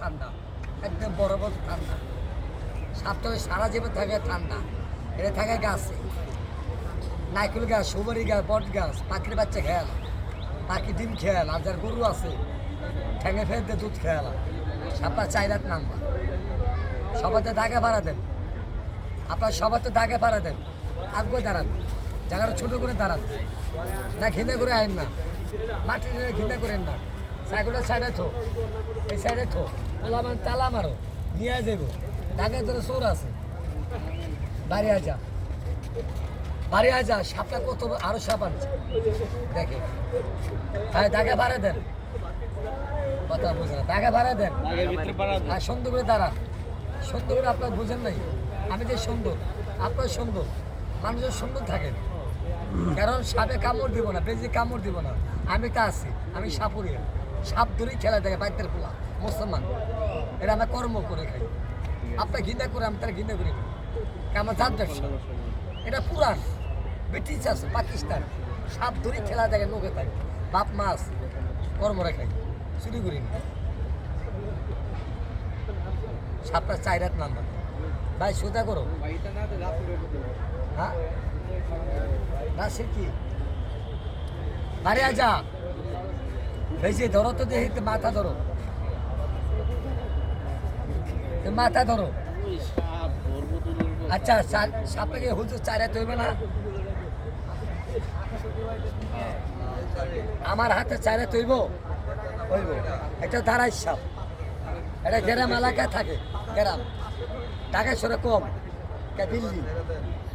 ঠান্ডা, একদম বরফ ঠান্ডা। সারা জীবন থাকে ঠান্ডা। এটা থাকে গাছে। নাইকুল গাছ, সুপারি গাছ, বট গাছ, পাখির বাচ্চা খেয়াল। পাখি ডিম খেয়াল, আর যার গরু আছে, ঠেঙে দিয়ে দুধ খেয়াল। সাপটা চাই রাত নাম্বার সবাতে দাগে ভাড়া দেন। আপনার সবাতে দাগে ভাড়া দেন। আগে দাঁড়ান? জায়গাটা ছোটো করে দাঁড়ান। না ঘিন্দা করে আইন না। মাটি ঘিন্দা করেন না। সাইকেলটা সাইডে থো। এই সাইডে থো। মানে তালা মারো। নিয়ে যাব দাগে ধরে চোর আছে। বাড়ি বাড়ি সাপটা কত আরও সাপ আনছে। দেখে। হ্যাঁ ভাড়া দেন। কথা বুঝে না ভাড়া দেন। আর সুন্দর করে দাঁড়ান। সুন্দর করে আপনার বুঝেন নাই। আমি যে সুন্দর আপনার সুন্দর। মানুষের সুন্দর থাকেন কারণ সাপে কামড় দিব না বেজি কামড় দিব না। আমি তা আছি। আমি সাপুরিয়া। সাপ ধরেই খেলা দেখে, বাইতের পোলা, মুসলমান। এটা আমরা কর্ম করে খাই। আপনার ঘৃণা করে, আমি তারা ঘৃণা করি আমার জাত এটা পুরান ব্রিটিশ আছে, পাকিস্তান। সাপ ধরে খেলা দেখে, লোকে থাকে বাপ মাছ কর্ম রেখাই চুরি করি না সাপটা চাই রাত নাম্বার ভাই, সোজা করো। হ্যাঁ? রাশি কি? বাড়ি আজা বেশি ধরো তো দেখি, মাথা ধরো। মাথা ধরো। আচ্ছা সা- সাপটাকে হুজুর চারে তৈবে না। আমার হাতে চারে তৈব হইব। এটা দাঁড়াই সাপ। এটা গ্রাম এলাকায় থাকে, গ্রাম। ঢাকা সরে কম দিল্লি,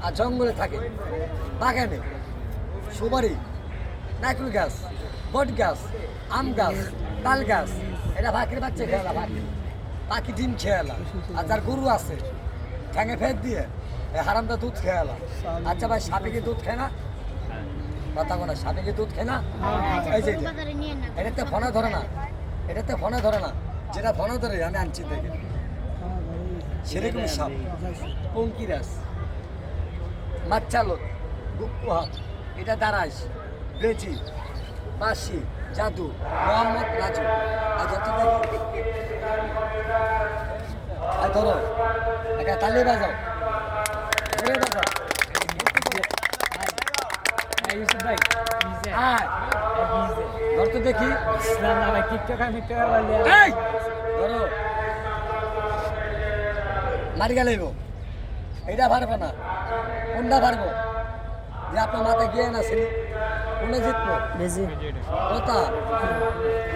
আর জঙ্গলে থাকে। বাগানে, সুপারি। নাইকুল গাছ বট গাছ আম গাছ তাল গাছ এটা পাখির বাচ্চা খেয়ালা পাখি পাখি ডিম খেয়ালা আর যার গরু আছে ঠ্যাঙে ফের দিয়ে হারামটা দুধ খেয়ালা আচ্ছা ভাই সাপে কি দুধ খায় না? কথা বলা সাপে কি দুধ খায় না? এই যে এটাতে ফোনে ধরে না এটাতে ফোনে ধরে না যেটা ফোনে ধরে আমি আনছি দেখে। সেরকম সাপ। পঙ্কিরাস মাচ্চালত গুপ্পুহাত এটা দারাস বেজি বাসি জাদু মোহাম্মদ রাজু আর যত আর ধরো একটা তালি বাজাও। বাজাও। ভাই আয় নিজে ধর তো দেখি। না না ভাই এই! ধরো। মারি গেলেইব এইটা পারব না। কোনটা পারব যে আপনার মাথায় গিয়ে না ছিল কোনটা জিতবো বেজি কথা।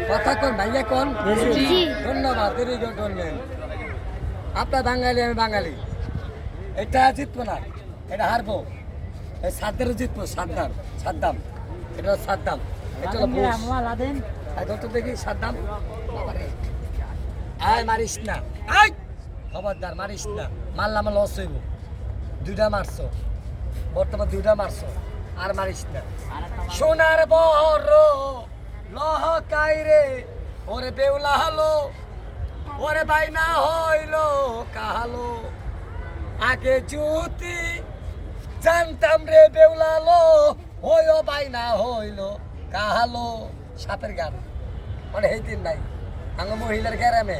কথা কোন ভাইয়া কোন? বেজি। ধন্যবাদ দেরি করলেন আপনার বাঙালি আমি বাঙালি। এটা জিতবো না এটা হারবো। এই সাদ্দারও জিতবো সাদ্দাম সাদ্দাম। এটা সাদ্দাম। এটা হলো দেখি? সাদ্দাম? আয় মারিস না। আয়! খবরদার মারিস না। মারলাম লস হইব। দুইটা মারছো। বর্তমান দুইটা মারছো। আর মারিস না। সোনার বহর, লহ কাইরে ওরে বেউলা হলো, ওরে বাইনা হইল কাহালো। আগে জুতি জানতাম রে বেউলালো হইও বাইনা হইল কাহালো। সাপের গান মানে এই দিন নাই। আঙ্গ মহিলার গ্যারামে